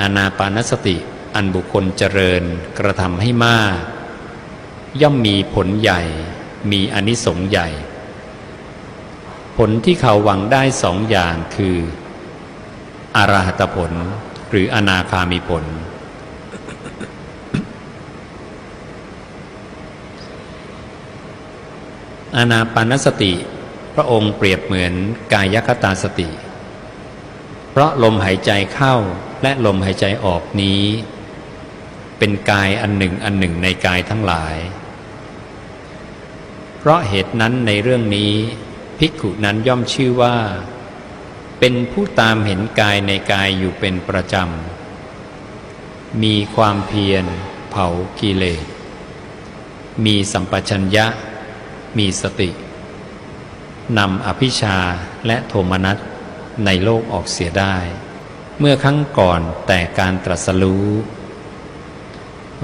อานาปานสติ อันบุคคลเจริญกระทำให้มาก ย่อมมีผลใหญ่ มีอนิสงส์ใหญ่ ผลที่เขาหวังได้สองอย่างคืออารหัตผลหรืออนาคามีผล อานาปานสติ พระองค์เปรียบเหมือนกายคตาสติ เพราะลมหายใจเข้า และลมหายใจออกนี้ เป็นกายอันหนึ่งอันหนึ่งในกายทั้งหลาย เพราะเหตุนั้นในเรื่องนี้ ภิกขุนั้นย่อมชื่อว่า เป็นผู้ตามเห็นกายในกายอยู่เป็นประจำ มีความเพียร เผากิเลส มีสัมปชัญญะ มีสตินำอภิชาและโทมนัสในโลกออกเสียได้ เมื่อครั้งก่อนแต่การตรัสรู้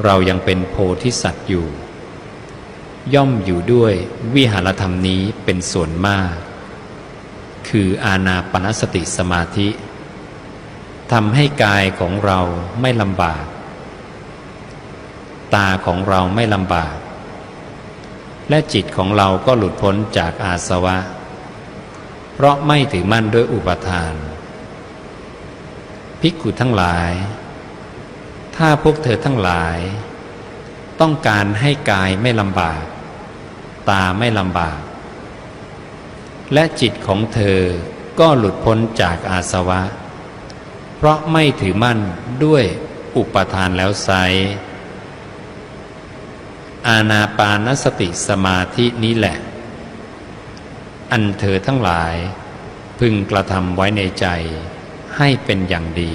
เรายังเป็นโพธิสัตว์อยู่ ย่อมอยู่ด้วยวิหารธรรมนี้เป็นส่วนมาก คืออาณาปณสติสมาธิทำให้กายของเราไม่ลำบาก ตาของเราไม่ลำบาก และจิตของเราก็หลุดพ้นจากอาสวะ เพราะไม่ถือมั่นด้วยอุปทาน ภิกขุทั้งหลาย ถ้าพวกเธอทั้งหลาย ต้องการให้กายไม่ลำบาก ตาไม่ลำบาก และจิตของเธอก็หลุดพ้นจากอาสวะ เพราะไม่ถือมั่นด้วยอุปทานแล้วไซอาณาปานสติสมาธินี้แหละ อันเธอทั้งหลายพึงกระทำไว้ในใจ ให้เป็นอย่างดี